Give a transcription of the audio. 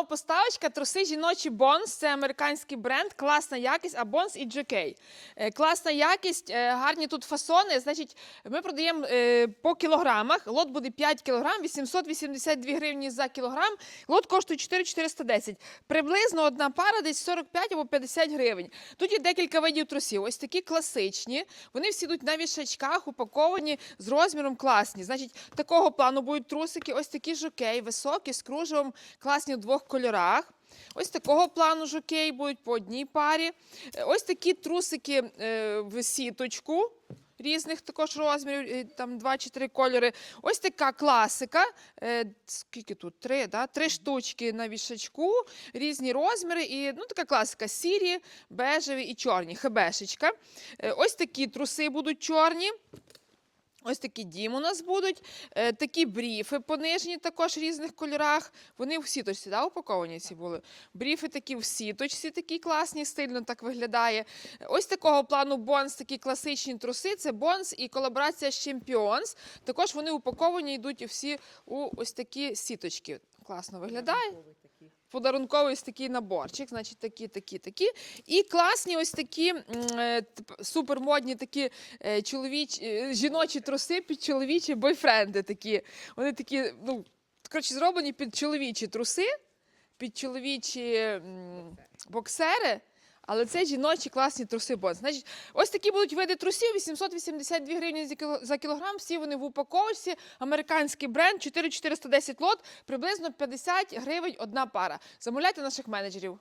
нова поставочка. Труси жіночі Бонс. Це американський бренд, класна якість, а Бонс і GK. Е, Класна якість, е, гарні тут фасони. Значить, ми продаємо е, по кілограмах. Лот буде 5 кілограм, 882 гривні за кілограм. Лот коштує 4410. Приблизно одна пара десь 45 або 50 гривень. Тут є декілька видів трусів. Ось такі класичні. Вони всі йдуть на вішачках, упаковані з розміром класні. Значить, такого плану будуть трусики. Ось такі жокей, високі, з кружевом, класні двох кольорах. Ось такого плану жокей будуть по одній парі. Е, Ось такі трусики е, в сіточку. Різних також розмірів, е, там два чи три кольори. Ось така класика. Скільки тут? Три, да? Три штучки на вішачку, різні розміри. І ну, така класика: сірі, бежеві і чорні. Хебешечка. Ось такі труси будуть чорні. Ось такі дім у нас будуть. Е, такі бріфи понижені також в різних кольорах. Вони в сіточці да, упаковані ці були. Бріфи такі в сіточці, такі класні, стильно так виглядає. Ось такого плану бонс, такі класичні труси. Це бонс і колаборація з Champions. Також вони упаковані, йдуть всі у ось такі сіточки. Класно виглядає. Подарунковий ось такий наборчик, значить такі, такі, такі. І класні ось такі е, супермодні такі е, чоловічі, е, жіночі труси під чоловічі бойфренди такі. Вони такі, ну, коротше, зроблені під чоловічі труси, під чоловічі боксери. Але це жіночі класні труси бо Значить, ось такі будуть види трусів, 882 гривні за кіло- за кілограм. Всі вони в упаковці. Американський бренд, 4410 лот, приблизно 50 гривень одна пара. Замовляйте наших менеджерів.